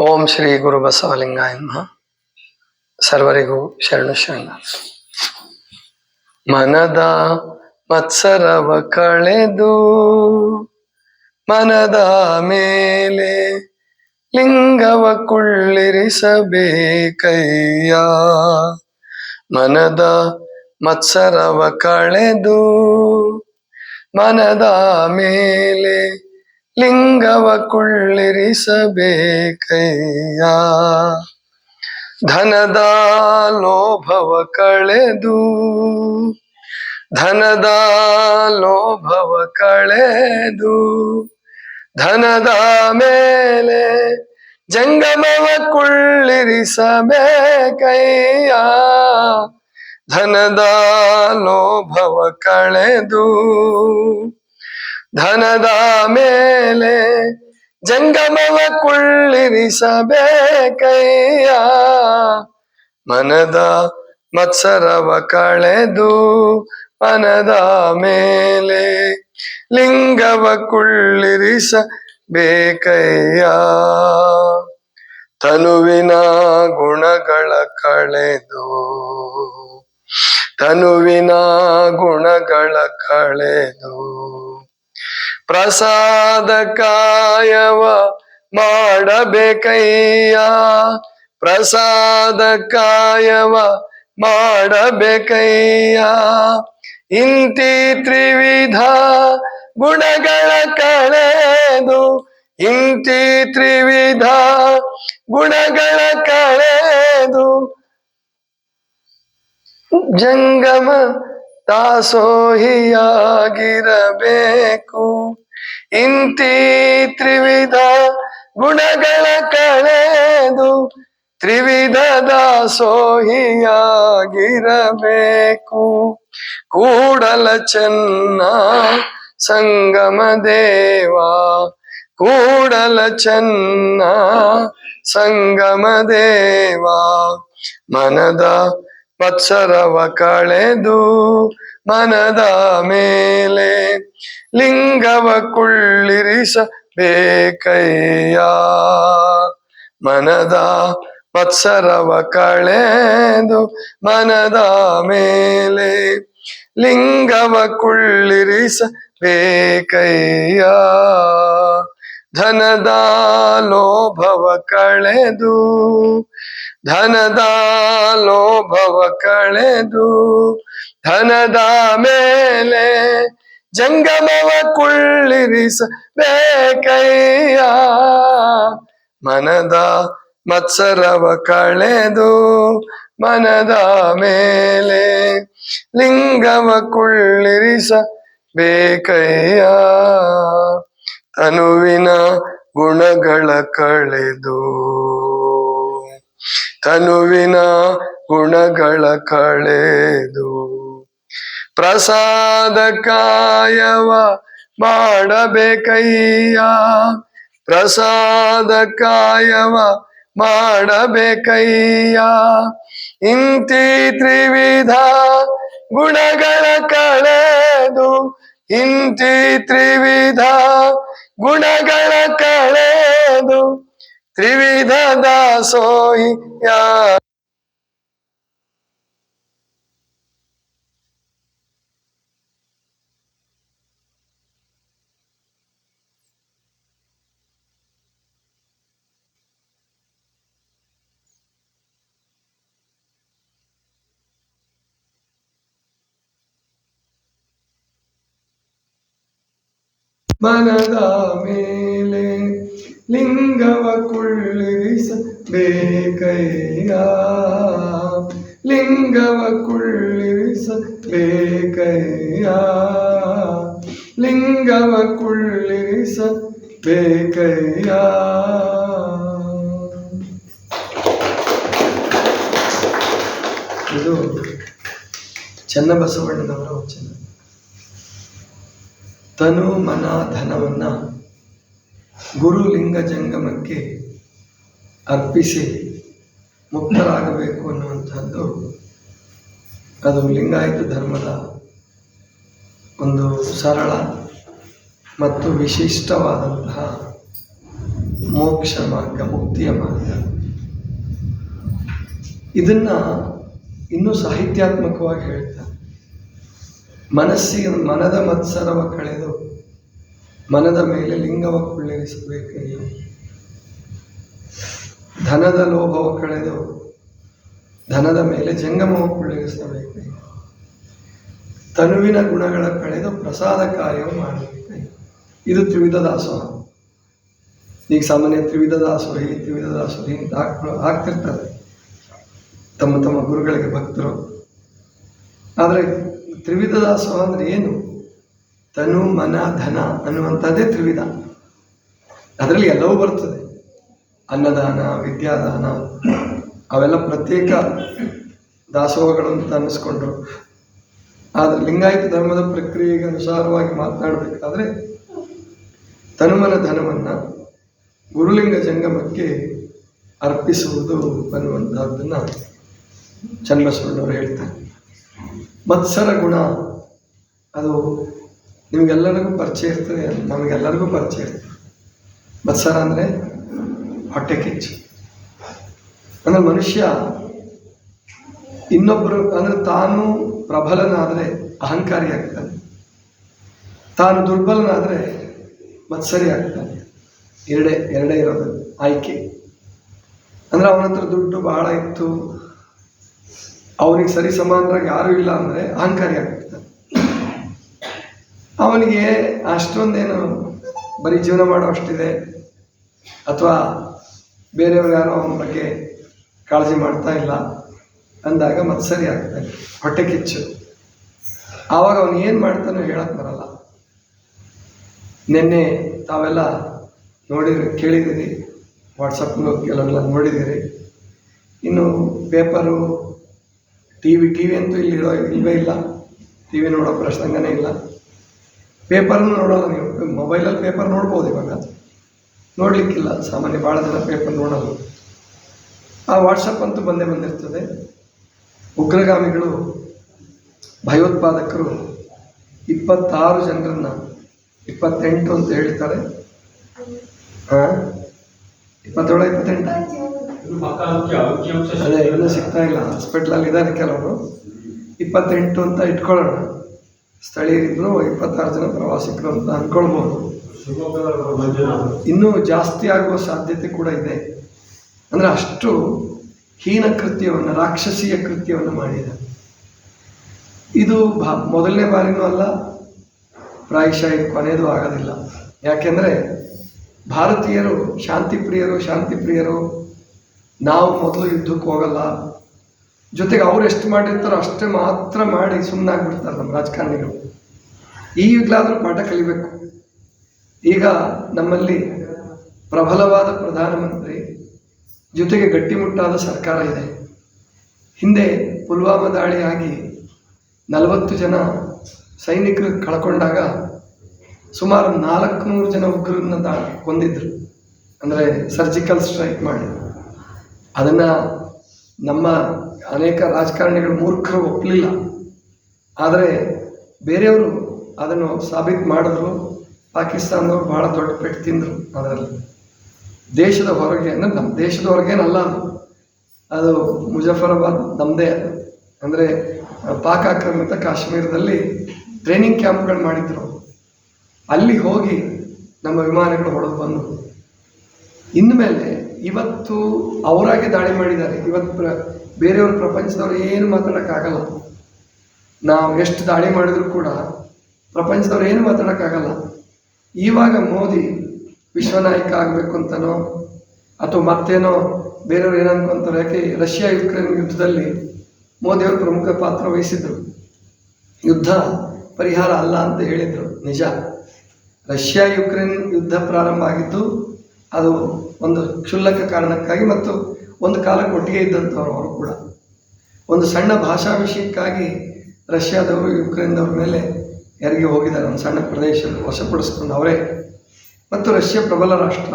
ಓಂ ಶ್ರೀ ಗುರು ಬಸವಲಿಂಗಾಯ ಸರ್ವರಿಗೂ ಶರಣು ಶರಣ. ಮನದ ಮತ್ಸರವ ಕಳೆದು, ಮನದ ಮೇಲೆ ಲಿಂಗವ ಕುಳ್ಳಿರಿಸಬೇಕಯ್ಯ. ಮನದ ಮತ್ಸರವ ಕಳೆದು, ಮನದ ಮೇಲೆ ಲಿಂಗವ ಕುಳ್ಳಿರಿಸಬೇಕಯ್ಯ. ಧನದ ಲೋಭವ ಕಳೆದು, ಧನದ ಲೋಭವ ಕಳೆದು, ಧನದ ಮೇಲೆ ಜಂಗಮವ ಕುಳ್ಳಿರಿಸಬೇಕಯ್ಯ. ಧನದ ಲೋಭವ ಕಳೆದು ಧನದ ಮೇಲೆ ಜಂಗಮವ ಕುಳ್ಳಿರಿಸಬೇಕಯ್ಯ ಮನದ ಮತ್ಸರವ ಕಳೆದು ಮನದ ಮೇಲೆ ಲಿಂಗವ ಕುಳ್ಳಿರಿಸಬೇಕಯ್ಯ ತನುವಿನ ಗುಣಗಳ ಕಳೆದು ತನುವಿನ ಗುಣಗಳ ಕಳೆದು ಪ್ರಸಾದ ಕಾಯವ ಮಾಡಬೇಕಯ್ಯ. ಪ್ರಸಾದ ಕಾಯವ ಮಾಡಬೇಕಯ್ಯ. ಇಂತಿ ತ್ರಿವಿಧ ಗುಣಗಳ ಕಳೆದು, ಇಂತಿ ತ್ರಿವಿಧ ಗುಣಗಳ ಕಳೆದು, ಜಂಗಮ ದಾಸೋಹಿಯಾಗಿರಬೇಕು ಇಂತಿ ತ್ರಿವಿಧ ಗುಣಗಳ ಕಳೆದು ತ್ರಿವಿಧ ದಾಸೋಹಿಯಾಗಿರಬೇಕು. ಕೂಡಲ ಚೆನ್ನ ಸಂಗಮ ದೇವ, ಕೂಡಲ ಚೆನ್ನ ಸಂಗಮ ದೇವ. ಮನದ ಮತ್ಸರವ ಕಳೆದು ಮನದ ಮೇಲೆ ಲಿಂಗವ ಕುಳ್ಳಿರಿಸ ಬೇಕಯ್ಯ ಮನದ ಮತ್ಸರವ ಕಳೆದು ಮನದ ಮೇಲೆ ಲಿಂಗವ ಕುಳ್ಳಿರಿಸಬೇಕಯ್ಯ. ಧನದ ಲೋಭವ ಕಳೆದು ಧನದ ಲೋಭವ ಕಳೆದು, ಧನದ ಮೇಲೆ ಜಂಗಮವ ಕುಳ್ಳಿರಿಸ ಬೇಕಯ್ಯ ಮನದ ಮತ್ಸರವ ಕಳೆದು, ಮನದ ಮೇಲೆ ಲಿಂಗವ ಕುಳ್ಳಿರಿಸ ಬೇಕಯ್ಯ ತನುವಿನ ಗುಣಗಳ ಕಳೆದು ತನುವಿನ ಗುಣಗಳ ಕಳೆದು ಪ್ರಸಾದ ಕಾಯವ ಮಾಡಬೇಕಯ್ಯ. ಪ್ರಸಾದ ಕಾಯವ ಮಾಡಬೇಕಯ್ಯ. ಇಂತಿ ತ್ರಿವಿಧ ಗುಣಗಳ ಕಳೆದು ಇಂತಿ ತ್ರಿವಿಧ ಗುಣಗಳ ಕಳೆದು ತ್ರಿವಿಧ ದಾಸೋಹಿಯ ಮನದ ಮೇಲೆ ಲಿಂಗವ ಕುಳ್ಳಿರಿಸಬೇಕಯ್ಯ ಲಿಂಗವ ಕುಳ್ಳಿರಿಸಬೇಕಯ್ಯ ಲಿಂಗವ ಕುಳ್ಳಿರಿಸಬೇಕಯ್ಯ ಇದು ಚನ್ನಬಸವಣ್ಣನವರ ವಚನ ತನು ಮನ ಧನವನ್ನ ಗುರು ಲಿಂಗ ಜಂಗಮಕ್ಕೆ ಅರ್ಪಿಸಿ ಮುಕ್ತರಾಗಬೇಕು ಅನ್ನುವಂಥದ್ದು ಅದು ಲಿಂಗಾಯತ ಧರ್ಮದ ಒಂದು ಸರಳ ಮತ್ತು ವಿಶಿಷ್ಟವಾದಂತಹ ಮೋಕ್ಷ ಮಾರ್ಗ, ಮುಕ್ತಿಯ ಮಾರ್ಗ. ಇದನ್ನ ಇನ್ನೂ ಸಾಹಿತ್ಯಾತ್ಮಕವಾಗಿ ಹೇಳ್ತಾರೆ. ಮನಸ್ಸಿಗೆ ಮನದ ಮತ್ಸರವ ಕಳೆದು ಮನದ ಮೇಲೆ ಲಿಂಗವ ಕುಳ್ಳಿರಿಸಬೇಕೆಂದು ಧನದ ಲೋಭವ ಕಳೆದು ಧನದ ಮೇಲೆ ಜಂಗಮವ ಕುಳ್ಳಿರಿಸಬೇಕು? ತನುವಿನ ಗುಣಗಳ ಕಳೆದು ಪ್ರಸಾದ ಕಾರ್ಯವು ಮಾಡಬೇಕು? ಇದು ತ್ರಿವಿಧ ದಾಸೋಹ ಈಗ ಸಾಮಾನ್ಯ ತ್ರಿವಿಧ ಈ ತ್ರಿವಿಧ ದಾಸೋಹಿ ತಮ್ಮ ತಮ್ಮ ಗುರುಗಳಿಗೆ ಭಕ್ತರು. ಆದರೆ ತ್ರಿವಿಧ ದಾಸೋಹ ಅಂದರೆ ಏನು? ತನು ಮನ ಧನ ಅನ್ನುವಂಥದ್ದೇ ತ್ರಿವಿಧ. ಅದರಲ್ಲಿ ಎಲ್ಲವೂ ಬರ್ತದೆ. ಅನ್ನದಾನ, ವಿದ್ಯಾದಾನ, ಅವೆಲ್ಲ ಪ್ರತ್ಯೇಕ ದಾಸೋಹಗಳು ಅಂತ ಅನ್ನಿಸ್ಕೊಂಡ್ರು. ಆದರೆ ಲಿಂಗಾಯತ ಧರ್ಮದ ಪ್ರಕ್ರಿಯೆಗೆ ಅನುಸಾರವಾಗಿ ಮಾತನಾಡಬೇಕಾದ್ರೆ ತನುಮನ ಧನವನ್ನು ಗುರುಲಿಂಗ ಜಂಗಮಕ್ಕೆ ಅರ್ಪಿಸುವುದು ಅನ್ನುವಂಥದ್ದನ್ನು ಚನ್ನಬಸವಣ್ಣವರು ಹೇಳ್ತಾರೆ. ಮತ್ಸರ ಗುಣ ಅದು ನಿಮಗೆಲ್ಲರಿಗೂ ಪರಿಚಯ ಇರ್ತದೆ, ನಮಗೆಲ್ಲರಿಗೂ ಪರಿಚಯ ಇರ್ತದೆ. ಮತ್ಸರ ಅಂದರೆ ಹೊಟ್ಟೆ ಕಿಚ್ಚು. ಅಂದರೆ ಮನುಷ್ಯ ಇನ್ನೊಬ್ಬರು ಅಂದರೆ ತಾನು ಪ್ರಬಲನಾದರೆ ಅಹಂಕಾರಿ ಆಗ್ತಾನೆ. ತಾನು ದುರ್ಬಲನಾದರೆ ಮತ್ಸರಿ ಆಗ್ತಾನೆ. ಎರಡೇ ಎರಡೇ ಇರೋದು ಆಯ್ಕೆ. ಅಂದರೆ ಅವನ ಹತ್ರ ದುಡ್ಡು ಬಹಳ ಇತ್ತು. ಅವನಿಗೆ ಸರಿ ಸಮಾನರಾಗಿ ಯಾರೂ ಇಲ್ಲ ಅಂದರೆ ಅಹಂಕಾರಿ ಆಗ್ಬಿಡ್ತಾನೆ ಅವನಿಗೆ ಅಷ್ಟೊಂದೇನು ಬರೀ ಜೀವನ ಮಾಡೋ ಅಷ್ಟಿದೆ ಅಥವಾ ಬೇರೆಯವ್ರು ಯಾರೋ ಅವನ ಬಗ್ಗೆ ಕಾಳಜಿ ಮಾಡ್ತಾ ಇಲ್ಲ ಅಂದಾಗ ಮತ್ತೆ ಸರಿ ಆಗ್ತಾನೆ ಹೊಟ್ಟೆ ಕಿಚ್ಚು. ಆವಾಗ ಅವನು ಏನು ಮಾಡ್ತಾನೋ ಹೇಳಕ್ಕೆ ಬರಲ್ಲ. ನಿನ್ನೆ ತಾವೆಲ್ಲ ನೋಡಿರಿ ಕೇಳಿದ್ದೀರಿ ವಾಟ್ಸಪ್ನು ಕೆಲವೆಲ್ಲ ನೋಡಿದ್ದೀರಿ ಇನ್ನು paper T V T V ಅಂತೂ ಇಲ್ಲಿ ಇರೋ ಇಲ್ಲವೇ ಇಲ್ಲ. ಟಿ ವಿ ನೋಡೋ ಪ್ರಸಂಗನೇ ಇಲ್ಲ. ಪೇಪರ್ನು ನೋಡೋಲ್ಲ ನೀವು. ಮೊಬೈಲಲ್ಲಿ ಪೇಪರ್ ನೋಡ್ಬೋದು ಇವಾಗ. ನೋಡಲಿಕ್ಕಿಲ್ಲ. ಸಾಮಾನ್ಯ ಭಾಳ ಜನ ಪೇಪರ್ ನೋಡೋದು. ಆ ವಾಟ್ಸಪ್ ಅಂತೂ ಬಂದೇ ಬಂದಿರ್ತದೆ. ಉಗ್ರಗಾಮಿಗಳು, ಭಯೋತ್ಪಾದಕರು ಇಪ್ಪತ್ತಾರು ಜನರನ್ನ, ಇಪ್ಪತ್ತೆಂಟು ಅಂತ ಹೇಳ್ತಾರೆ. ಹಾಂ? ಇಪ್ಪತ್ತೇಳು, ಇಪ್ಪತ್ತೆಂಟು? ಅದೇ ಇನ್ನೂ ಸಿಗ್ತಾ ಇಲ್ಲ. ಹಾಸ್ಪಿಟ್ಲಲ್ಲಿ ಇದ್ದಾರೆ ಕೆಲವರು. ಇಪ್ಪತ್ತೆಂಟು ಅಂತ ಇಟ್ಕೊಳ್ಳೋಣ. ಸ್ಥಳೀಯರಿದ್ರು ಇಪ್ಪತ್ತಾರು ಜನ ಪ್ರವಾಸಿಗರು ಅಂತ ಅನ್ಕೊಳ್ಬೋದು. ಇನ್ನೂ ಜಾಸ್ತಿ ಆಗುವ ಸಾಧ್ಯತೆ ಕೂಡ ಇದೆ. ಅಂದರೆ ಅಷ್ಟು ಹೀನ ಕೃತ್ಯವನ್ನು, ರಾಕ್ಷಸೀಯ ಕೃತ್ಯವನ್ನು ಮಾಡಿದ. ಇದು ಭಾ, ಮೊದಲನೇ ಬಾರಿನೂ ಅಲ್ಲ, ಪ್ರಾಯಶಃ ಕೊನೆಯದು ಆಗೋದಿಲ್ಲ. ಯಾಕೆಂದರೆ ಭಾರತೀಯರು ಶಾಂತಿ ಪ್ರಿಯರು ಶಾಂತಿ ಪ್ರಿಯರು ನಾವು ಮೊದಲು ಯುದ್ಧಕ್ಕೆ ಹೋಗಲ್ಲ ಜೊತೆಗೆ ಅವ್ರು ಎಷ್ಟು ಮಾಡಿರ್ತಾರೋ ಅಷ್ಟೇ ಮಾತ್ರ ಮಾಡಿ ಸುಮ್ಮನಾಗ್ಬಿಡ್ತಾರೆ ನಮ್ಮ ರಾಜಕಾರಣಿಗಳು. ಈಗಲಾದರೂ ಪಾಠ ಕಲಿಬೇಕು. ಈಗ ನಮ್ಮಲ್ಲಿ ಪ್ರಬಲವಾದ ಪ್ರಧಾನಮಂತ್ರಿ ಜೊತೆಗೆ ಗಟ್ಟಿಮುಟ್ಟಾದ ಸರ್ಕಾರ ಇದೆ. ಹಿಂದೆ ಪುಲ್ವಾಮಾ ದಾಳಿ ಆಗಿ ನಲವತ್ತು ಜನ ಸೈನಿಕರು ಕಳ್ಕೊಂಡಾಗ ಸುಮಾರು ನಾಲ್ಕುನೂರು ಜನ ಉಗ್ರನ್ನ ದಾಳಿ ಕೊಂದಿದ್ರು. ಅಂದರೆ ಸರ್ಜಿಕಲ್ ಸ್ಟ್ರೈಕ್ ಮಾಡಿ ಅದನ್ನು ನಮ್ಮ ಅನೇಕ ರಾಜಕಾರಣಿಗಳು ಮೂರ್ಖರು ಒಪ್ಪಲಿಲ್ಲ. ಆದರೆ ಬೇರೆಯವರು ಅದನ್ನು ಸಾಬೀತು ಮಾಡಿದ್ರು. ಪಾಕಿಸ್ತಾನದವರು ಭಾಳ ದೊಡ್ಡ ಪೆಟ್ಟು ತಿಂದರು ಅದರಲ್ಲಿ. ದೇಶದ ಹೊರಗೆ ಅಂದರೆ ನಮ್ಮ ದೇಶದ ಹೊರಗೇನಲ್ಲ ಅದು. ಮುಜಫರಾಬಾದ್ ನಮ್ಮದೇ ಅಂದರೆ ಪಾಕ್ ಆಕ್ರಮಿತ ಕಾಶ್ಮೀರದಲ್ಲಿ ಟ್ರೈನಿಂಗ್ ಕ್ಯಾಂಪ್ಗಳು ಮಾಡಿದ್ರು. ಅಲ್ಲಿ ಹೋಗಿ ನಮ್ಮ ವಿಮಾನಗಳು ಹೊಡೆದು ಬಂದು ಇನ್ಮೇಲೆ ಇವತ್ತು ಅವರಾಗೆ ದಾಳಿ ಮಾಡಿದ್ದಾರೆ. ಇವತ್ತು ಬೇರೆಯವ್ರ ಪ್ರಪಂಚದವ್ರು ಏನು ಮಾತಾಡೋಕ್ಕಾಗಲ್ಲ. ನಾವು ಎಷ್ಟು ದಾಳಿ ಮಾಡಿದ್ರು ಕೂಡ ಪ್ರಪಂಚದವ್ರು ಏನು ಮಾತಾಡೋಕ್ಕಾಗಲ್ಲ. ಇವಾಗ ಮೋದಿ ವಿಶ್ವನಾಯಕ ಆಗಬೇಕು ಅಂತನೋ, ಅಥವಾ ಮತ್ತೇನೋ ಬೇರೆಯವ್ರು ಏನು ಅನ್ಕೊಂತಾರೆ, ಯಾಕೆ ರಷ್ಯಾ ಯುಕ್ರೇನ್ ಯುದ್ಧದಲ್ಲಿ ಮೋದಿಯವರು ಪ್ರಮುಖ ಪಾತ್ರ ವಹಿಸಿದ್ರು. ಯುದ್ಧ ಪರಿಹಾರ ಅಲ್ಲ ಅಂತ ಹೇಳಿದರು, ನಿಜ. ರಷ್ಯಾ ಯುಕ್ರೇನ್ ಯುದ್ಧ ಪ್ರಾರಂಭ ಆಗಿದ್ದು ಅದು ಒಂದು ಕ್ಷುಲ್ಲಕ ಕಾರಣಕ್ಕಾಗಿ ಮತ್ತು ಒಂದು ಕಾಲಕ್ಕೆ ಒಟ್ಟಿಗೆ ಇದ್ದಂಥವ್ರು ಅವರು ಕೂಡ. ಒಂದು ಸಣ್ಣ ಭಾಷಾ ವಿಷಯಕ್ಕಾಗಿ ರಷ್ಯಾದವರು, ಯುಕ್ರೇನ್ದವ್ರ ಮೇಲೆ ಯಾರಿಗೆ ಹೋಗಿದ್ದಾರೆ. ಒಂದು ಸಣ್ಣ ಪ್ರದೇಶ ವಶಪಡಿಸ್ಕೊಂಡು ಅವರೇ. ಮತ್ತು ರಷ್ಯಾ ಪ್ರಬಲ ರಾಷ್ಟ್ರ,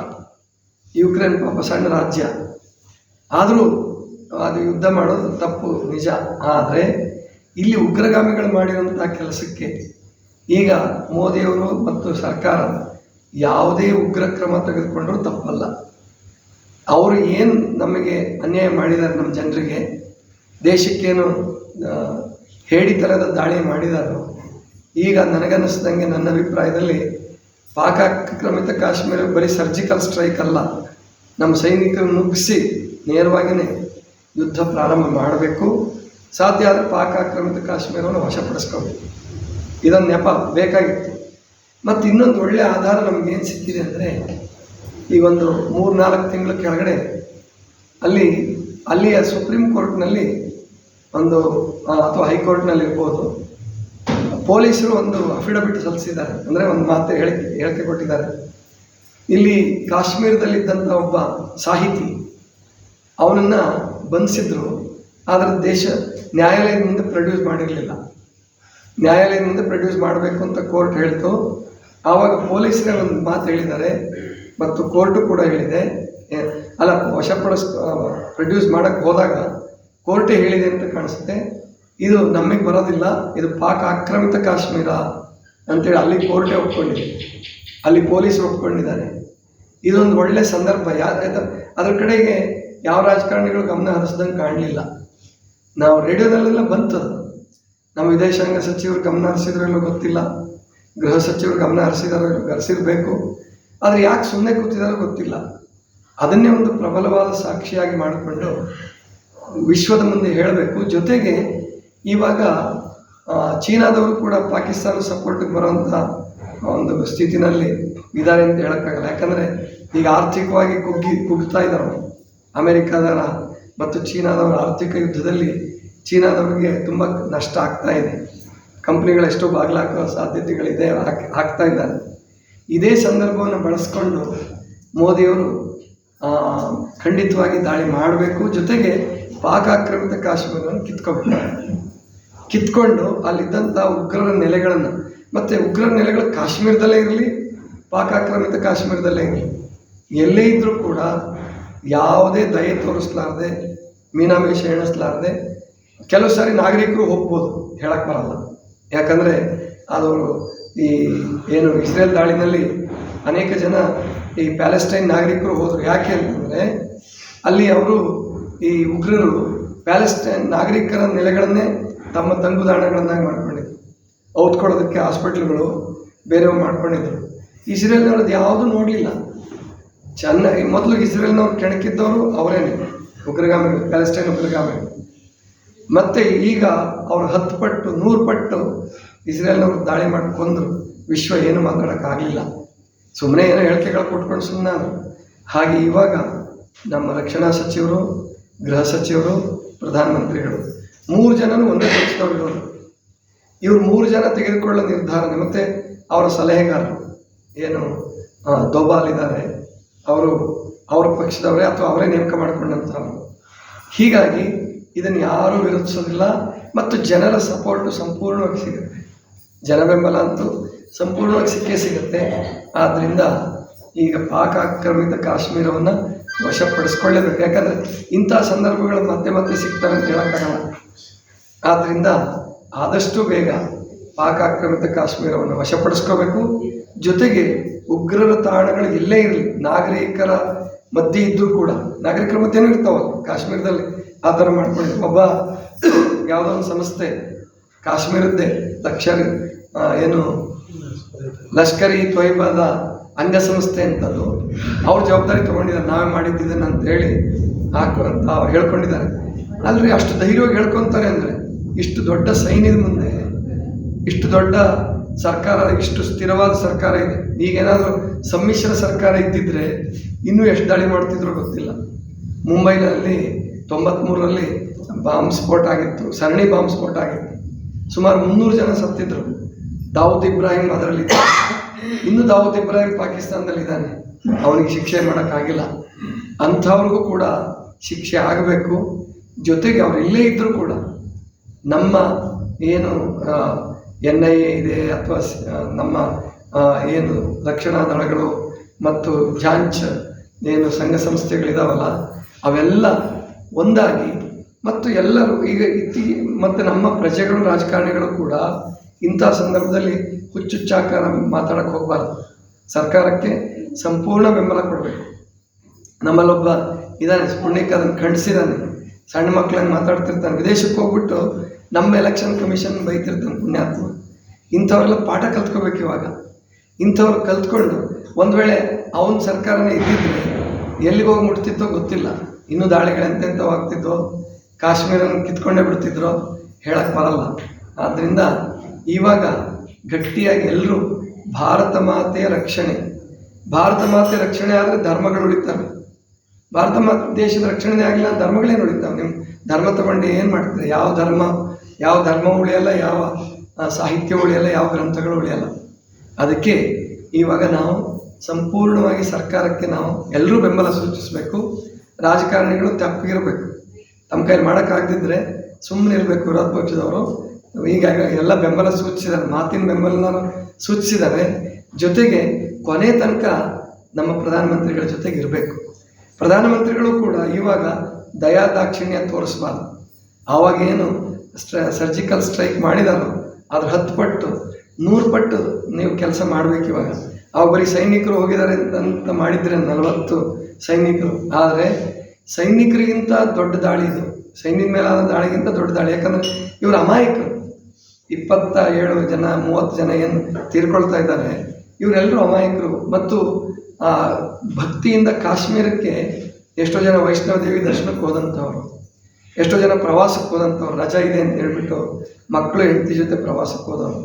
ಯುಕ್ರೇನ್ ಪಾಪ ಸಣ್ಣ ರಾಜ್ಯ. ಆದರೂ ಅದು ಯುದ್ಧ ಮಾಡೋದು ತಪ್ಪು, ನಿಜ. ಆದರೆ ಇಲ್ಲಿ ಉಗ್ರಗಾಮಿಗಳು ಮಾಡಿರುವಂಥ ಕೆಲಸಕ್ಕೆ ಈಗ ಮೋದಿಯವರು ಮತ್ತು ಸರ್ಕಾರ ಯಾವುದೇ ಉಗ್ರ ಕ್ರಮ ತೆಗೆದುಕೊಂಡರೂ ತಪ್ಪಲ್ಲ. ಅವರು ಏನು ನಮಗೆ ಅನ್ಯಾಯ ಮಾಡಿದ್ದಾರೆ ನಮ್ಮ ಜನರಿಗೆ, ದೇಶಕ್ಕೇನು ಹೇಳಿ ಥರದ ದಾಳಿ ಮಾಡಿದಾರೋ, ಈಗ ನನಗನ್ನಿಸ್ದಂಗೆ ನನ್ನ ಅಭಿಪ್ರಾಯದಲ್ಲಿ ಪಾಕ್ ಆಕ್ರಮಿತ ಕಾಶ್ಮೀರ ಬರೀ ಸರ್ಜಿಕಲ್ ಸ್ಟ್ರೈಕ್ ಅಲ್ಲ, ನಮ್ಮ ಸೈನಿಕರು ಮುಗಿಸಿ ನೇರವಾಗಿಯೇ ಯುದ್ಧ ಪ್ರಾರಂಭ ಮಾಡಬೇಕು. ಸಾಧ್ಯ ಆದರೆ ಪಾಕ್ ಆಕ್ರಮಿತ ಕಾಶ್ಮೀರವನ್ನು ವಶಪಡಿಸ್ಕೋಬೇಕು. ಇದೊಂದು ನೆಪ ಬೇಕಾಗಿತ್ತು. ಮತ್ತು ಇನ್ನೊಂದು ಒಳ್ಳೆಯ ಆಧಾರ ನಮಗೇನು ಸಿಕ್ಕಿದೆ ಅಂದರೆ ಈ ಒಂದು ಮೂರು ನಾಲ್ಕು ತಿಂಗಳ ಕೆಳಗಡೆ ಅಲ್ಲಿ, ಅಲ್ಲಿಯ ಸುಪ್ರೀಂ ಕೋರ್ಟ್ನಲ್ಲಿ ಒಂದು ಅಥವಾ ಹೈಕೋರ್ಟ್ನಲ್ಲಿ ಇರ್ಬೋದು. ಪೊಲೀಸರು ಒಂದು ಅಫಿಡವಿಟ್ ಸಲ್ಲಿಸಿದ್ದಾರೆ. ಅಂದರೆ ಒಂದು ಮಾತು ಹೇಳಿಕೆ ಹೇಳಿಕೆ ಕೊಟ್ಟಿದ್ದಾರೆ. ಇಲ್ಲಿ ಕಾಶ್ಮೀರದಲ್ಲಿದ್ದಂಥ ಒಬ್ಬ ಸಾಹಿತಿ, ಅವನನ್ನು ಬಂಧಿಸಿದ್ರು. ಆದರೆ ದೇಶ ನ್ಯಾಯಾಲಯದ ಮುಂದೆ ಪ್ರೊಡ್ಯೂಸ್ ಮಾಡಿರಲಿಲ್ಲ. ನ್ಯಾಯಾಲಯದ ಮುಂದೆ ಪ್ರೊಡ್ಯೂಸ್ ಮಾಡಬೇಕು ಅಂತ ಕೋರ್ಟ್ ಹೇಳ್ತು. ಆವಾಗ ಪೊಲೀಸರೇ ಒಂದು ಮಾತು ಹೇಳಿದ್ದಾರೆ. ಮತ್ತು ಕೋರ್ಟು ಕೂಡ ಹೇಳಿದೆ. ಅಲ್ಲ, ವಶಪಡಿಸ್ ಪ್ರೊಡ್ಯೂಸ್ ಮಾಡೋಕ್ಕೆ ಹೋದಾಗ ಕೋರ್ಟೇ ಹೇಳಿದೆ ಅಂತ ಕಾಣಿಸುತ್ತೆ. ಇದು ನಮಗೆ ಬರೋದಿಲ್ಲ. ಇದು ಪಾಕ್ ಆಕ್ರಮಿತ ಕಾಶ್ಮೀರ ಅಂತೇಳಿ ಅಲ್ಲಿ ಕೋರ್ಟೇ ಒಪ್ಕೊಂಡಿದೆ. ಅಲ್ಲಿ ಪೊಲೀಸರು ಒಪ್ಕೊಂಡಿದ್ದಾರೆ. ಇದೊಂದು ಒಳ್ಳೆ ಸಂದರ್ಭ. ಯಾ ಅದ್ರ ಕಡೆಗೆ ಯಾವ ರಾಜಕಾರಣಿಗಳು ಗಮನ ಹರಿಸ್ದಂಗೆ ಕಾಣಲಿಲ್ಲ. ನಾವು ರೇಡಿಯೋದಲ್ಲೆಲ್ಲ ಬಂತು ನಮ್ಮ ವಿದೇಶಾಂಗ ಸಚಿವರು ಗಮನ ಹರಿಸಿದ್ರಲ್ಲೂ ಗೊತ್ತಿಲ್ಲ. ಗೃಹ ಸಚಿವರು ಗಮನ ಹರಿಸಿದಾರೋ ಹರಿಸಿರ್ಬೇಕು. ಆದರೆ ಯಾಕೆ ಸುಮ್ಮನೆ ಕೂತಿದಾರೋ ಗೊತ್ತಿಲ್ಲ. ಅದನ್ನೇ ಒಂದು ಪ್ರಬಲವಾದ ಸಾಕ್ಷಿಯಾಗಿ ಮಾಡಿಕೊಂಡು ವಿಶ್ವದ ಮುಂದೆ ಹೇಳಬೇಕು. ಜೊತೆಗೆ ಇವಾಗ ಚೀನಾದವರು ಕೂಡ ಪಾಕಿಸ್ತಾನ ಸಪೋರ್ಟಿಗೆ ಬರುವಂಥ ಒಂದು ಸ್ಥಿತಿನಲ್ಲಿ ಇದ್ದಾರೆ ಅಂತ ಹೇಳೋಕ್ಕಾಗಲ್ಲ. ಯಾಕಂದರೆ ಈಗ ಆರ್ಥಿಕವಾಗಿ ಕುಗ್ಗಿ, ಕುಗ್ತಾ ಇದ್ದಾರೆ. ಅಮೆರಿಕಾದವರ ಮತ್ತು ಚೀನಾದವರ ಆರ್ಥಿಕ ಯುದ್ಧದಲ್ಲಿ ಚೀನಾದವರಿಗೆ ತುಂಬ ನಷ್ಟ ಆಗ್ತಾ ಇದೆ. ಕಂಪ್ನಿಗಳೆಷ್ಟೋ ಬಾಗಿಲಾಕೋ ಸಾಧ್ಯತೆಗಳಿದೆ, ಹಾಕ್, ಹಾಕ್ತಾ ಇದ್ದಾರೆ. ಇದೇ ಸಂದರ್ಭವನ್ನು ಬಳಸ್ಕೊಂಡು ಮೋದಿಯವರು ಖಂಡಿತವಾಗಿ ದಾಳಿ ಮಾಡಬೇಕು. ಜೊತೆಗೆ ಪಾಕ್ ಆಕ್ರಮಿತ ಕಾಶ್ಮೀರವನ್ನು ಕಿತ್ಕೊಬಿಡ್ತಾರೆ ಕಿತ್ಕೊಂಡು ಅಲ್ಲಿದ್ದಂಥ ಉಗ್ರರ ನೆಲೆಗಳನ್ನು, ಮತ್ತು ಉಗ್ರರ ನೆಲೆಗಳು ಕಾಶ್ಮೀರದಲ್ಲೇ ಇರಲಿ, ಪಾಕ್ ಆಕ್ರಮಿತ ಕಾಶ್ಮೀರದಲ್ಲೇ ಇರಲಿ. ಎಲ್ಲೇ ಇದ್ದರೂ ಕೂಡ ಯಾವುದೇ ದಯೆ ತೋರಿಸ್ಲಾರ್ದೆ, ಮೀನಾಮೇಷ ಎಣಿಸ್ಲಾರ್ದೆ, ಕೆಲವು ಸಾರಿ ನಾಗರಿಕರು ಹೋಗ್ಬೋದು ಹೇಳಕ್ಕೆ ಬರಲ್ಲ. ಯಾಕಂದರೆ ಅದು ಈ ಏನು ಇಸ್ರೇಲ್ ದಾಳಿನಲ್ಲಿ ಅನೇಕ ಜನ ಈ ಪ್ಯಾಲೆಸ್ಟೈನ್ ನಾಗರಿಕರು ಹೋದರು. ಯಾಕೆ ಅಂತಂದರೆ ಅಲ್ಲಿ ಅವರು ಈ ಉಗ್ರರು ಪ್ಯಾಲೆಸ್ಟೈನ್ ನಾಗರಿಕರ ನೆಲೆಗಳನ್ನೇ ತಮ್ಮ ತಂಗುದಾಣಗಳನ್ನಾಗಿ ಮಾಡ್ಕೊಂಡಿದ್ರು. ಔತ್ಕೊಳ್ಳೋದಕ್ಕೆ ಹಾಸ್ಪಿಟ್ಲ್ಗಳು ಬೇರೆಯವ್ರು ಮಾಡ್ಕೊಂಡಿದ್ರು. ಇಸ್ರೇಲ್ನವ್ರದ್ದು ಯಾವುದೂ ನೋಡಲಿಲ್ಲ. ಚೆನ್ನಾಗಿ ಮೊದಲು ಇಸ್ರೇಲ್ನವ್ರು ಕೆಣಕಿದ್ದವರು ಅವರೇನೆ. ಉಗ್ರಗಾಮಿಗಳು ಪ್ಯಾಲೆಸ್ಟೈನ್ ಉಗ್ರಗಾಮಿಗಳು. ಮತ್ತೆ ಈಗ ಅವ್ರು ಹತ್ತು ಪಟ್ಟು, ನೂರು ಪಟ್ಟು ಇಸ್ರೇಲ್ನವ್ರು ದಾಳಿ ಮಾಡಿ ಕೊಂದರು, ವಿಶ್ವ ಏನು ಮಾತಾಡೋಕ್ಕಾಗಲಿಲ್ಲ ಸುಮ್ಮನೆ ಏನೋ ಹೇಳಿಕೆಗಳು ಕೊಟ್ಕೊಂಡು ಸುಮ್ಮನೆ ಹಾಗೆ ಇವಾಗ ನಮ್ಮ ರಕ್ಷಣಾ ಸಚಿವರು, ಗೃಹ ಸಚಿವರು, ಪ್ರಧಾನಮಂತ್ರಿಗಳು, ಮೂರು ಜನನೂ ಒಂದೇ ಪಕ್ಷದವ್ರು ಇವರು ಮೂರು ಜನ ತೆಗೆದುಕೊಳ್ಳೋ ನಿರ್ಧಾರ ಮತ್ತು ಅವರ ಸಲಹೆಗಾರರು. ಏನು ದೋಬಾಲ್ ಇದ್ದಾರೆ. ಅವರು ಅವರ ಪಕ್ಷದವರೇ ಅಥವಾ ಅವರೇ ನೇಮಕ ಮಾಡಿಕೊಂಡಂಥವ್ರು. ಹೀಗಾಗಿ ಇದನ್ನು ಯಾರೂ ವಿರೋಧಿಸೋದಿಲ್ಲ. ಮತ್ತು ಜನರ ಸಪೋರ್ಟು ಸಂಪೂರ್ಣವಾಗಿ ಸಿಗುತ್ತೆ. ಜನ ಬೆಂಬಲ ಅಂತೂ ಸಂಪೂರ್ಣವಾಗಿ ಸಿಕ್ಕೇ ಸಿಗುತ್ತೆ. ಆದ್ದರಿಂದ ಈಗ ಪಾಕ್ ಆಕ್ರಮಿತ ಕಾಶ್ಮೀರವನ್ನು ವಶಪಡಿಸ್ಕೊಳ್ಳೇಬೇಕು. ಯಾಕಂದರೆ ಇಂಥ ಸಂದರ್ಭಗಳು ಮತ್ತೆ ಮತ್ತೆ ಸಿಗ್ತಾರೆ ಅಂತ ಹೇಳೋಕ್ಕಾಗಲ್ಲ ಆದ್ದರಿಂದ ಆದಷ್ಟು ಬೇಗ ಪಾಕ್ ಆಕ್ರಮಿತ ಕಾಶ್ಮೀರವನ್ನು ವಶಪಡಿಸ್ಕೋಬೇಕು. ಜೊತೆಗೆ ಉಗ್ರರ ತಾಣಗಳು ಎಲ್ಲೇ ಇರಲಿ. ನಾಗರಿಕರ ಮಧ್ಯೆ ಇದ್ದರೂ ಕೂಡ ನಾಗರಿಕರ ಮಧ್ಯೆನೂ ಇರ್ತಾವಲ್ಲ ಕಾಶ್ಮೀರದಲ್ಲಿ ಆ ಥರ ಮಾಡ್ಕೊಳ್ಳಿ ಒಬ್ಬ ಯಾವುದೋ ಒಂದು ಸಂಸ್ಥೆ ಕಾಶ್ಮೀರದ್ದೇ ಲಕ್ಷರಿ ಆ, ಏನು? ಲಷ್ಕರಿ ತ್ವಯ್ಬಾದ ಅಂಗಸಂಸ್ಥೆ ಅಂತದ್ದು. ಅವ್ರ ಜವಾಬ್ದಾರಿ ತೊಗೊಂಡಿದ್ದಾರೆ ನಾವೇ ಮಾಡಿದ್ದಿದ್ದೇನೆ ಅಂತ ಹೇಳಿ ಹಾಕು ಅಂತ ಹೇಳ್ಕೊಂಡಿದ್ದಾರೆ. ಅಲ್ರಿ, ಅಷ್ಟು ಧೈರ್ಯವಾಗಿ ಹೇಳ್ಕೊತಾರೆ ಅಂದರೆ, ಇಷ್ಟು ದೊಡ್ಡ ಸೈನ್ಯದ ಮುಂದೆ, ಇಷ್ಟು ದೊಡ್ಡ ಸರ್ಕಾರ, ಇಷ್ಟು ಸ್ಥಿರವಾದ ಸರ್ಕಾರ ಇದೆ. ಈಗೇನಾದರೂ ಸಮ್ಮಿಶ್ರ ಸರ್ಕಾರ ಇದ್ದಿದ್ರೆ ಇನ್ನೂ ಎಷ್ಟು ದಾಳಿ ಮಾಡ್ತಿದ್ರು ಗೊತ್ತಿಲ್ಲ. ಮುಂಬೈನಲ್ಲಿ ತೊಂಬತ್ತ್ಮೂರರಲ್ಲಿ ಬಾಂಬ್ ಸ್ಫೋಟ ಆಗಿತ್ತು, ಸರಣಿ ಬಾಂಬ್ ಸ್ಫೋಟ ಆಗಿತ್ತು. ಸುಮಾರು ಮುನ್ನೂರು ಜನ ಸತ್ತಿದ್ರು. ದಾವೂದ್ ಇಬ್ರಾಹಿಂ ಅದರಲ್ಲಿ ಇನ್ನು ದಾವೂದ್ ಇಬ್ರಾಹಿಂ ಪಾಕಿಸ್ತಾನದಲ್ಲಿದ್ದಾನೆ ಅವನಿಗೆ ಶಿಕ್ಷೆ ಮಾಡೋಕ್ಕಾಗಿಲ್ಲ. ಅಂಥವ್ರಿಗೂ ಕೂಡ ಶಿಕ್ಷೆ ಆಗಬೇಕು. ಜೊತೆಗೆ ಅವ್ರು ಇಲ್ಲೇ ಇದ್ದರೂ ಕೂಡ ನಮ್ಮ ಏನು ಎನ್ ಐ ಎ ಇದೆ ಅಥವಾ ನಮ್ಮ ಏನು ರಕ್ಷಣಾ ದಳಗಳು ಮತ್ತು ಜಾಂಚ್ ಏನು ಸಂಘ ಸಂಸ್ಥೆಗಳಿದಾವಲ್ಲ, ಅವೆಲ್ಲ ಒಂದಾಗಿ ಮತ್ತು ಎಲ್ಲರೂ ಈಗ ಇತ್ತೀ, ಮತ್ತು ನಮ್ಮ ಪ್ರಜೆಗಳು, ರಾಜಕಾರಣಿಗಳು ಕೂಡ ಇಂಥ ಸಂದರ್ಭದಲ್ಲಿ ಹುಚ್ಚುಚ್ಚಾಕಾರ ಮಾತಾಡಕ್ಕೆ ಹೋಗಬಾರ್ದು. ಸರ್ಕಾರಕ್ಕೆ ಸಂಪೂರ್ಣ ಬೆಂಬಲ ಕೊಡಬೇಕು. ನಮ್ಮಲ್ಲೊಬ್ಬ ಇದಾನೆ, ಪುಣ್ಯಕ್ಕೆ ಅದನ್ನು ಖಂಡಿಸಿದ್ದಾನೆ ಸಣ್ಣ ಮಕ್ಕಳಂಗೆ ಮಾತಾಡ್ತಿರ್ತಾನೆ. ವಿದೇಶಕ್ಕೆ ಹೋಗ್ಬಿಟ್ಟು ನಮ್ಮ ಎಲೆಕ್ಷನ್ ಕಮಿಷನ್ ಬೈತಿರ್ತಾನೆ ಪುಣ್ಯಾತ್ಮ. ಇಂಥವ್ರೆಲ್ಲ ಪಾಠ ಕಲ್ತ್ಕೋಬೇಕು ಇವಾಗ. ಇಂಥವ್ರು ಕಲ್ತ್ಕೊಂಡು ಒಂದು ವೇಳೆ ಅವನ ಸರ್ಕಾರನೇ ಇದ್ದಿದ್ರೆ ಎಲ್ಲಿಗೆ ಹೋಗಿ ಮುಟ್ತಿತ್ತೋ ಗೊತ್ತಿಲ್ಲ. ಇನ್ನೂ ದಾಳಿಗಳು ಆಗ್ತಿದ್ವೋ, ಕಾಶ್ಮೀರನ ಕಿತ್ಕೊಂಡೇ ಬಿಡ್ತಿದ್ರೋ ಹೇಳಕ್ಕೆ ಬರಲ್ಲ. ಆದ್ದರಿಂದ ಇವಾಗ ಗಟ್ಟಿಯಾಗಿ ಎಲ್ಲರೂ ಭಾರತ ಮಾತೆಯ ರಕ್ಷಣೆ. ಭಾರತ ಮಾತೆಯ ರಕ್ಷಣೆ ಆದರೆ ಧರ್ಮಗಳು ಉಳಿತಾವೆ. ಭಾರತ ಮಾತೆ ದೇಶದ ರಕ್ಷಣೆ ಆಗಿಲ್ಲ ಧರ್ಮಗಳೇ ಉಳಿತಾವೆ? ನಿಮ್ಮ ಧರ್ಮ ತಗೊಂಡು ಏನು ಮಾಡ್ತಾರೆ? ಯಾವ ಧರ್ಮ ಯಾವ ಧರ್ಮ ಉಳಿಯಲ್ಲ, ಯಾವ ಸಾಹಿತ್ಯ ಉಳಿಯಲ್ಲ, ಯಾವ ಗ್ರಂಥಗಳು ಉಳಿಯಲ್ಲ? ಅದಕ್ಕೆ ಇವಾಗ ನಾವು ಸಂಪೂರ್ಣವಾಗಿ ಸರ್ಕಾರಕ್ಕೆ ನಾವು ಎಲ್ಲರೂ ಬೆಂಬಲ ಸೂಚಿಸಬೇಕು. ರಾಜಕಾರಣಿಗಳು ತಪ್ಪಿಗಿರಬೇಕು. ತಮ್ಮ ಕೈಲಿ ಮಾಡೋಕ್ಕಾಗದಿದ್ದರೆ ಸುಮ್ಮನೆ ಇರಬೇಕು ವಿರೋಧ ಪಕ್ಷದವರು. ಈಗ ಎಲ್ಲ ಬೆಂಬಲ ಸೂಚಿಸಿದ್ದಾರೆ, ಮಾತಿನ ಬೆಂಬಲನ ಸೂಚಿಸಿದ್ದಾರೆ. ಜೊತೆಗೆ ಕೊನೆ ತನಕ ನಮ್ಮ ಪ್ರಧಾನಮಂತ್ರಿಗಳ ಜೊತೆಗೆ ಇರಬೇಕು. ಪ್ರಧಾನಮಂತ್ರಿಗಳು ಕೂಡ ಇವಾಗ ದಯಾ ದಾಕ್ಷಿಣ್ಯ ತೋರಿಸಬಾರ್ದು. ಆವಾಗೇನು ಸ್ಟ್ರ, ಸರ್ಜಿಕಲ್ ಸ್ಟ್ರೈಕ್ ಮಾಡಿದಾರೋ, ಅದ್ರ ಹತ್ತು ಪಟ್ಟು, ನೂರು ಪಟ್ಟು ನೀವು ಕೆಲಸ ಮಾಡಬೇಕು ಇವಾಗ. ಅವಾಗ ಬರೀ ಸೈನಿಕರು ಹೋಗಿದ್ದಾರೆ ಅಂತ ಮಾಡಿದ್ರೆ ನಲವತ್ತು ಸೈನಿಕರು. ಆದರೆ ಸೈನಿಕರಿಗಿಂತ ದೊಡ್ಡ ದಾಳಿ ಇದು. ಸೈನಿಕ ಮೇಲಾದ ದಾಳಿಗಿಂತ ದೊಡ್ಡ ದಾಳಿ. ಯಾಕಂದ್ರೆ ಇವರು ಅಮಾಯಕರು. ಇಪ್ಪತ್ತ ಏಳು ಜನ, ಮೂವತ್ತು ಜನ ಏನು ತೀರ್ಕೊಳ್ತಾ ಇದ್ದಾರೆ. ಇವರೆಲ್ಲರೂ ಅಮಾಯಕರು. ಮತ್ತು ಆ ಭಕ್ತಿಯಿಂದ ಕಾಶ್ಮೀರಕ್ಕೆ ಎಷ್ಟೋ ಜನ ವೈಷ್ಣವ ದೇವಿ ದರ್ಶನಕ್ಕೆ ಹೋದಂಥವ್ರು, ಎಷ್ಟೋ ಜನ ಪ್ರವಾಸಕ್ಕೆ ಹೋದಂಥವ್ರು, ರಜಾ ಇದೆ ಅಂತ ಹೇಳ್ಬಿಟ್ಟು ಮಕ್ಕಳು ಹೆಂಡತಿ ಜೊತೆ ಪ್ರವಾಸಕ್ಕೆ ಹೋದವರು.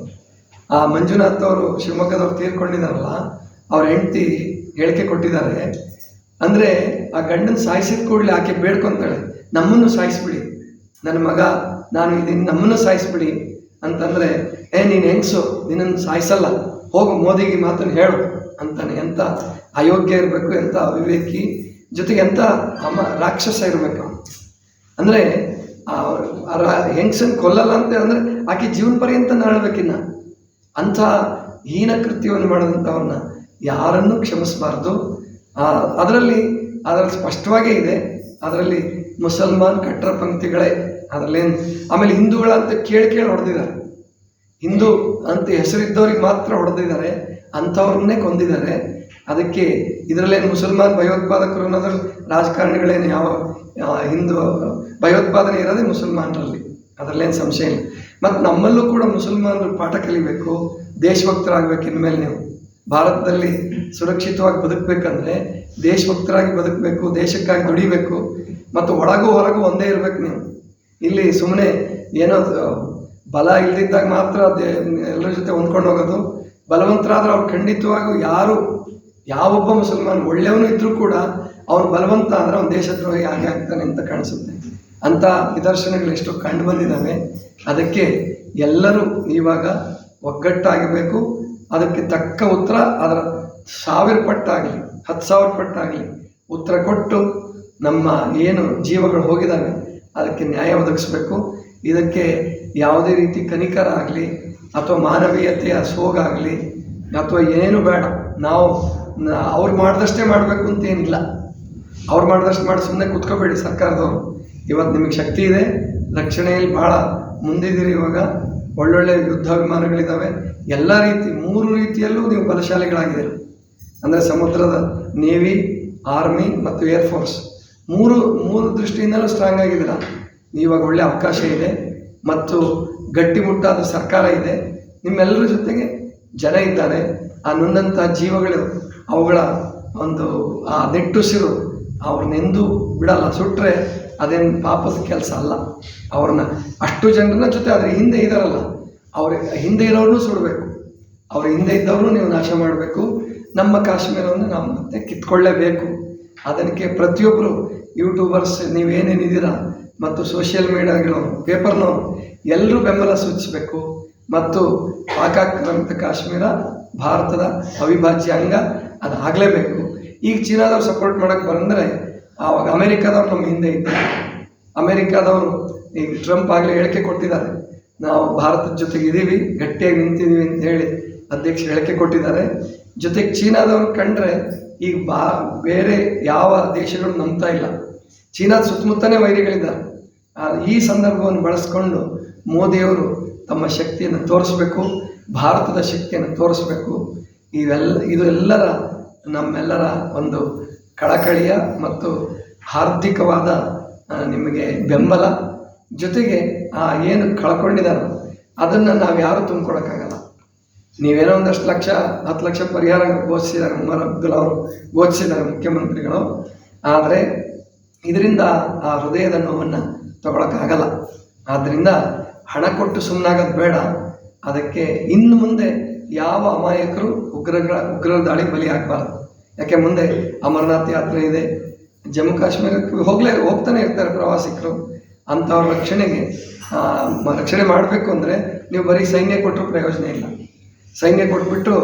ಆ ಮಂಜುನಾಥ್ ಅವರು ಶಿವಮೊಗ್ಗದವ್ರು ತೀರ್ಕೊಂಡಿದಾರಲ್ಲ ಅವ್ರ ಹೆಂಡತಿ ಹೇಳಿಕೆ ಕೊಟ್ಟಿದ್ದಾರೆ. ಅಂದರೆ ಆ ಗಂಡನ ಸಾಯಿಸಿದ ಕೂಡಲೇ ಆಕೆ ಬೇಡ್ಕೊತಾಳೆ. ನಮ್ಮನ್ನು ಸಾಯಿಸ್ಬಿಡಿ. ನನ್ನ ಮಗ, ನಾನು ಇದನ್ನು ನಮ್ಮನ್ನು ಸಾಯಿಸ್ಬಿಡಿ. ಅಂತಂದರೆ, ಏ, ನೀನು ಹೆಂಗ್ಸು? ನಿನ್ನನ್ನು ಸಾಯಿಸಲ್ಲ. ಹೋಗು, ಮೋದಿಗೆ ಮಾತನ್ನು ಹೇಳು. ಅಂತಾನೆ. ಎಂಥ ಅಯೋಗ್ಯ ಇರಬೇಕು ಎಂಥ ಅವಿವೇಕಿ? ಜೊತೆಗೆ ಎಂಥ ಅಮ್ಮ ರಾಕ್ಷಸ ಇರಬೇಕು? ಅಂದರೆ ಹೆಂಗ್ಸನ್ ಕೊಲ್ಲಲ್ಲ ಅಂತ ಅಂದರೆ ಆಕೆ ಜೀವನ ಪರ್ಯಂತ ನಾಳ್ಬೇಕಿನ್ನ ಅಂಥ ಹೀನ ಕೃತ್ಯವನ್ನು ಮಾಡಿದಂಥವನ್ನ ಯಾರನ್ನು ಕ್ಷಮಿಸಬಾರ್ದು. ಅದರಲ್ಲಿ ಅದರಲ್ಲಿ ಸ್ಪಷ್ಟವಾಗೇ ಇದೆ. ಅದರಲ್ಲಿ ಮುಸಲ್ಮಾನ್ ಕಟ್ಟರ ಪಂಕ್ತಿಗಳೇ ಅದರಲ್ಲೇನು ಆಮೇಲೆ ಹಿಂದೂಗಳಂತ ಕೇಳಿ ಕೇಳಿ ಹೊಡೆದಿದ್ದಾರೆ. ಹಿಂದೂ ಅಂತ ಹೆಸರಿದ್ದವ್ರಿಗೆ ಮಾತ್ರ ಹೊಡೆದಿದ್ದಾರೆ, ಅಂಥವ್ರನ್ನೇ ಕೊಂದಿದ್ದಾರೆ. ಅದಕ್ಕೆ ಇದರಲ್ಲೇನು ಮುಸಲ್ಮಾನ್ ಭಯೋತ್ಪಾದಕರು ಅನ್ನೋದ್ರಲ್ಲಿ ರಾಜಕಾರಣಿಗಳೇನು ಯಾವ ಹಿಂದೂ ಭಯೋತ್ಪಾದನೆ ಇರೋದೇ ಮುಸಲ್ಮಾನರಲ್ಲಿ. ಅದರಲ್ಲೇನು ಸಂಶಯ ಇಲ್ಲ. ಮತ್ತು ನಮ್ಮಲ್ಲೂ ಕೂಡ ಮುಸಲ್ಮಾನರು ಪಾಠ ಕಲಿಬೇಕು, ದೇಶಭಕ್ತರಾಗಬೇಕು ಇನ್ಮೇಲೆ ನೀವು. ಭಾರತದಲ್ಲಿ ಸುರಕ್ಷಿತವಾಗಿ ಬದುಕಬೇಕಂದ್ರೆ ದೇಶಭಕ್ತರಾಗಿ ಬದುಕಬೇಕು, ದೇಶಕ್ಕಾಗಿ ದುಡಿಬೇಕು, ಮತ್ತು ಒಳಗೂ ಹೊರಗೂ ಒಂದೇ ಇರಬೇಕು ನೀವು. ಇಲ್ಲಿ ಸುಮ್ಮನೆ ಏನೋ ಬಲ ಇಲ್ದಿದ್ದಾಗ ಮಾತ್ರ ಎಲ್ಲರ ಜೊತೆ ಹೊಂದ್ಕೊಂಡು ಹೋಗೋದು. ಬಲವಂತರಾದ್ರೆ ಅವ್ರು ಖಂಡಿತವಾಗೂ ಯಾರು, ಯಾವೊಬ್ಬ ಮುಸಲ್ಮಾನ್ ಒಳ್ಳೆಯವನು ಇದ್ದರೂ ಕೂಡ ಅವನು ಬಲವಂತ ಅಂದರೆ ಅವನ ದೇಶದ್ರೋಹಿ ಹಾಗೆ ಆಗ್ತಾನೆ ಅಂತ ಕಾಣಿಸುತ್ತೆ. ಅಂಥ ನಿದರ್ಶನಗಳು ಎಷ್ಟೋ ಕಂಡು ಬಂದಿದ್ದಾವೆ. ಅದಕ್ಕೆ ಎಲ್ಲರೂ ಇವಾಗ ಒಗ್ಗಟ್ಟಾಗಬೇಕು ಅದಕ್ಕೆ ತಕ್ಕ ಉತ್ತರ ಅದರ ಸಾವಿರ ಪಟ್ಟಾಗಲಿ, ಹತ್ತು ಸಾವಿರ ಪಟ್ಟಾಗಲಿ ಉತ್ತರ ಕೊಟ್ಟು ನಮ್ಮ ಏನು ಜೀವಗಳು ಹೋಗಿದ್ದಾವೆ. ಅದಕ್ಕೆ ನ್ಯಾಯ ಒದಗಿಸ್ಬೇಕು. ಇದಕ್ಕೆ ಯಾವುದೇ ರೀತಿ ಕನಿಕರ ಆಗಲಿ ಅಥವಾ ಮಾನವೀಯತೆಯ ಸೋಗಾಗಲಿ ಅಥವಾ ಏನು ಬೇಡ. ನಾವು, ಅವ್ರು ಮಾಡಿದಷ್ಟೇ ಮಾಡಬೇಕು ಅಂತ ಏನಿಲ್ಲ. ಅವ್ರು ಮಾಡಿದಷ್ಟು ಮಾಡಿ ಸುಮ್ಮನೆ ಕುತ್ಕೋಬೇಡಿ ಸರ್ಕಾರದವರು. ಇವತ್ತು ನಿಮಗೆ ಶಕ್ತಿ ಇದೆ. ರಕ್ಷಣೆಯಲ್ಲಿ ಭಾಳ ಮುಂದಿದ್ದೀರಿ ಇವಾಗ. ಒಳ್ಳೊಳ್ಳೆ ಯುದ್ಧ ವಿಮಾನಗಳಿದ್ದಾವೆ ಎಲ್ಲ ರೀತಿ, ಮೂರು ರೀತಿಯಲ್ಲೂ ನೀವು ಬಲಶಾಲಿಗಳಾಗಿದ್ದೀರಿ. ಅಂದರೆ ಸಮುದ್ರದ ನೇವಿ ಆರ್ಮಿ ಮತ್ತು ಏರ್ಫೋರ್ಸ್ ಮೂರು ಮೂರು ದೃಷ್ಟಿಯಿಂದಲೂ ಸ್ಟ್ರಾಂಗ್ ಆಗಿದ್ದೀರ? ನೀವಾಗ ಒಳ್ಳೆ ಅವಕಾಶ ಇದೆ ಮತ್ತು ಗಟ್ಟಿಮುಟ್ಟಾದ ಸರ್ಕಾರ ಇದೆ. ನಿಮ್ಮೆಲ್ಲರ ಜೊತೆಗೆ ಜನ ಇದ್ದಾರೆ. ಆ ನೊಂದಂಥ ಜೀವಗಳು, ಅವುಗಳ ಒಂದು, ಆ ನೆಟ್ಟುಸಿರು ಅವ್ರನ್ನೆಂದೂ ಬಿಡಲ್ಲ. ಸುಟ್ಟರೆ ಅದೇನು ಪಾಪದ ಕೆಲಸ ಅಲ್ಲ. ಅವ್ರನ್ನ ಅಷ್ಟು ಜನರನ್ನ ಜೊತೆ ಅದ್ರ ಹಿಂದೆ ಇದಾರಲ್ಲ. ಅವ್ರ ಹಿಂದೆ ಇರೋರನ್ನೂ ಸುಡಬೇಕು. ಅವ್ರ ಹಿಂದೆ ಇದ್ದವರು ನೀವು ನಾಶ ಮಾಡಬೇಕು. ನಮ್ಮ ಕಾಶ್ಮೀರವನ್ನು ನಾವು ಮತ್ತೆ ಕಿತ್ಕೊಳ್ಳೇಬೇಕು. ಅದಕ್ಕೆ ಪ್ರತಿಯೊಬ್ಬರು ಯೂಟ್ಯೂಬರ್ಸ್ ನೀವೇನೇನಿದ್ದೀರಾ? ಮತ್ತು ಸೋಷಿಯಲ್ ಮೀಡಿಯಾಗಳು ಪೇಪರ್ನು ಎಲ್ಲರೂ ಬೆಂಬಲ ಸೂಚಿಸಬೇಕು. ಮತ್ತು ಪಾಕಾಕ್ರಾಂತ ಕಾಶ್ಮೀರ ಭಾರತದ ಅವಿಭಾಜ್ಯ ಅಂಗ ಅದು ಆಗಲೇಬೇಕು ಈಗ ಚೀನಾದವ್ರು ಸಪೋರ್ಟ್ ಮಾಡೋಕ್ಕೆ ಬಂದರೆ ಆವಾಗ ಅಮೆರಿಕಾದವ್ರು ನಮ್ಮ ಹಿಂದೆ ಇದ್ದಾರೆ ಅಮೆರಿಕಾದವರು ಈಗ ಟ್ರಂಪ್ ಆಗಲೇ ಹೇಳಿಕೆ ಕೊಟ್ಟಿದ್ದಾರೆ. ನಾವು ಭಾರತದ ಜೊತೆಗೆ ಇದ್ದೀವಿ ಗಟ್ಟಿಯಾಗಿ ನಿಂತಿದ್ದೀವಿ ಅಂತ ಹೇಳಿ ಅಧ್ಯಕ್ಷರು ಹೇಳಿಕೆ ಕೊಟ್ಟಿದ್ದಾರೆ. ಜೊತೆಗೆ ಚೀನಾದವ್ರು ಕಂಡ್ರೆ ಈಗ ಬಾ, ಬೇರೆ ಯಾವ ದೇಶಗಳು ನಂಬ್ತಾ ಇಲ್ಲ. ಚೀನಾದ ಸುತ್ತಮುತ್ತನೇ ವೈರಿಗಳಿದ್ದಾರೆ. ಈ ಸಂದರ್ಭವನ್ನು ಬಳಸ್ಕೊಂಡು ಮೋದಿಯವರು ತಮ್ಮ ಶಕ್ತಿಯನ್ನು ತೋರಿಸ್ಬೇಕು, ಭಾರತದ ಶಕ್ತಿಯನ್ನು ತೋರಿಸ್ಬೇಕು. ಇವೆಲ್ಲ, ಇದು ಎಲ್ಲರ, ನಮ್ಮೆಲ್ಲರ ಒಂದು ಕಳಕಳಿಯ ಮತ್ತು ಆರ್ಥಿಕವಾದ ನಿಮಗೆ ಬೆಂಬಲ. ಜೊತೆಗೆ, ಆ, ಏನು ಕಳ್ಕೊಂಡಿದ್ದಾರೋ ಅದನ್ನು ನಾವು ಯಾರು ತುಂಬಿಕೊಡೋಕ್ಕಾಗಲ್ಲ ನೀವೇನೋ ಒಂದಷ್ಟು ಲಕ್ಷ, ಹತ್ತು ಲಕ್ಷ ಪರಿಹಾರ ಘೋಷಿಸಿದ್ದಾರೆ ಉಮರ್ ಅಬ್ದುಲ್ ಅವರು, ಘೋಷಿಸಿದ್ದಾರೆ ಮುಖ್ಯಮಂತ್ರಿಗಳು. ಆದರೆ ಇದರಿಂದ ಆ ಹೃದಯದ ನೋವನ್ನು ತಗೊಳಕ್ಕಾಗಲ್ಲ. ಆದ್ದರಿಂದ ಹಣ ಕೊಟ್ಟು ಸುಮ್ಮನಾಗೋದು ಬೇಡ. ಅದಕ್ಕೆ ಇನ್ನು ಮುಂದೆ ಯಾವ ಅಮಾಯಕರು ಉಗ್ರಗಳ, ಉಗ್ರರ ದಾಳಿ ಬಲಿ ಆಗಬಾರ್ದು ಯಾಕೆ ಮುಂದೆ ಅಮರನಾಥ್ ಯಾತ್ರೆ ಇದೆ, ಜಮ್ಮು ಕಾಶ್ಮೀರಕ್ಕೆ ಹೋಗಲೇ, ಹೋಗ್ತಾನೆ ಇರ್ತಾರೆ ಪ್ರವಾಸಿಗರು ಅಂಥವ್ರ ರಕ್ಷಣೆಗೆ ರಕ್ಷಣೆ ಮಾಡಬೇಕು ಅಂದರೆ ನೀವು ಬರೀ ಸೈನ್ಯ ಕೊಟ್ಟರು ಪ್ರಯೋಜನ ಇಲ್ಲ. ಸೈನ್ಯ ಕೊಟ್ಬಿಟ್ಟು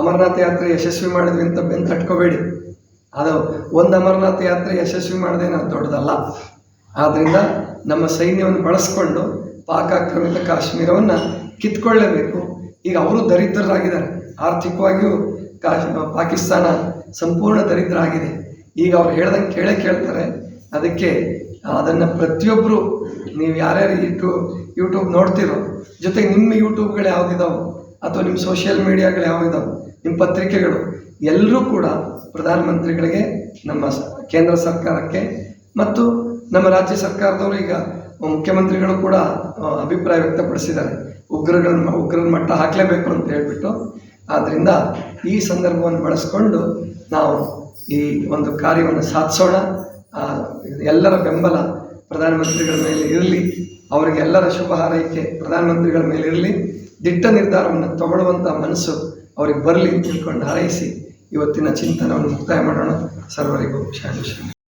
ಅಮರನಾಥ ಯಾತ್ರೆ ಯಶಸ್ವಿ ಮಾಡಿದ್ವಿ ಅಂತ ಬೆಂದು ತಟ್ಕೋಬೇಡಿ. ಅದು ಒಂದು ಅಮರನಾಥ ಯಾತ್ರೆ ಯಶಸ್ವಿ ಮಾಡಿದೆ ಅದು ದೊಡ್ಡದಲ್ಲ. ಆದ್ದರಿಂದ ನಮ್ಮ ಸೈನ್ಯವನ್ನು ಬಳಸ್ಕೊಂಡು ಪಾಕ್ ಆಕ್ರಮಿತ ಕಾಶ್ಮೀರವನ್ನು ಕಿತ್ಕೊಳ್ಳೇಬೇಕು. ಈಗ ಅವರು ದರಿದ್ರರಾಗಿದ್ದಾರೆ. ಆರ್ಥಿಕವಾಗಿಯೂ ಕಾಶ್ ಪಾಕಿಸ್ತಾನ ಸಂಪೂರ್ಣ ದರಿದ್ರ ಆಗಿದೆ ಈಗ ಅವ್ರು ಹೇಳ್ದಂಗೆ ಕೇಳೇ ಕೇಳ್ತಾರೆ. ಅದಕ್ಕೆ ಅದನ್ನು ಪ್ರತಿಯೊಬ್ಬರು ನೀವು ಯಾರ್ಯಾರು ಯೂಟ್ಯೂಬ್ ಯೂಟ್ಯೂಬ್ ನೋಡ್ತಿರೋ ಜೊತೆಗೆ ನಿಮ್ಮ ಯೂಟ್ಯೂಬ್ಗಳು ಯಾವುದಿದಾವೆ? ಅಥವಾ ನಿಮ್ಮ ಸೋಷಿಯಲ್ ಮೀಡಿಯಾಗಳು ಯಾವಿದಾವೆ ನಿಮ್ಮ ಪತ್ರಿಕೆಗಳು. ಎಲ್ಲರೂ ಕೂಡ ಪ್ರಧಾನಮಂತ್ರಿಗಳಿಗೆ ನಮ್ಮ ಕೇಂದ್ರ ಸರ್ಕಾರಕ್ಕೆ ಮತ್ತು ನಮ್ಮ ರಾಜ್ಯ ಸರ್ಕಾರದವರು ಈಗ ಮುಖ್ಯಮಂತ್ರಿಗಳು ಕೂಡ ಅಭಿಪ್ರಾಯ ವ್ಯಕ್ತಪಡಿಸಿದ್ದಾರೆ. ಉಗ್ರಗಳ ಉಗ್ರರ ಮಟ್ಟ ಹಾಕಲೇಬೇಕು ಅಂತ ಹೇಳಿಬಿಟ್ಟು. ಆದ್ದರಿಂದ ಈ ಸಂದರ್ಭವನ್ನು ಬಳಸ್ಕೊಂಡು ನಾವು ಈ ಒಂದು ಕಾರ್ಯವನ್ನು ಸಾಧಿಸೋಣ. ಎಲ್ಲರ ಬೆಂಬಲ ಪ್ರಧಾನಮಂತ್ರಿಗಳ ಮೇಲೆ ಇರಲಿ. ಅವರಿಗೆಲ್ಲರ ಶುಭ ಹಾರೈಕೆ ಪ್ರಧಾನಮಂತ್ರಿಗಳ ಮೇಲೆ ಇರಲಿ. ದಿಟ್ಟ ನಿರ್ಧಾರವನ್ನು ತಗೊಳ್ಳುವಂಥ ಮನಸ್ಸು ಅವ್ರಿಗೆ ಬರಲಿ ತಿಳ್ಕೊಂಡು ಹಾರೈಸಿ ಇವತ್ತಿನ ಚಿಂತನವನ್ನು ಮುಕ್ತಾಯ ಮಾಡೋಣ. ಸರ್ವರಿಗೂ ಶಾಂತಿ ಶಾಂತಿ.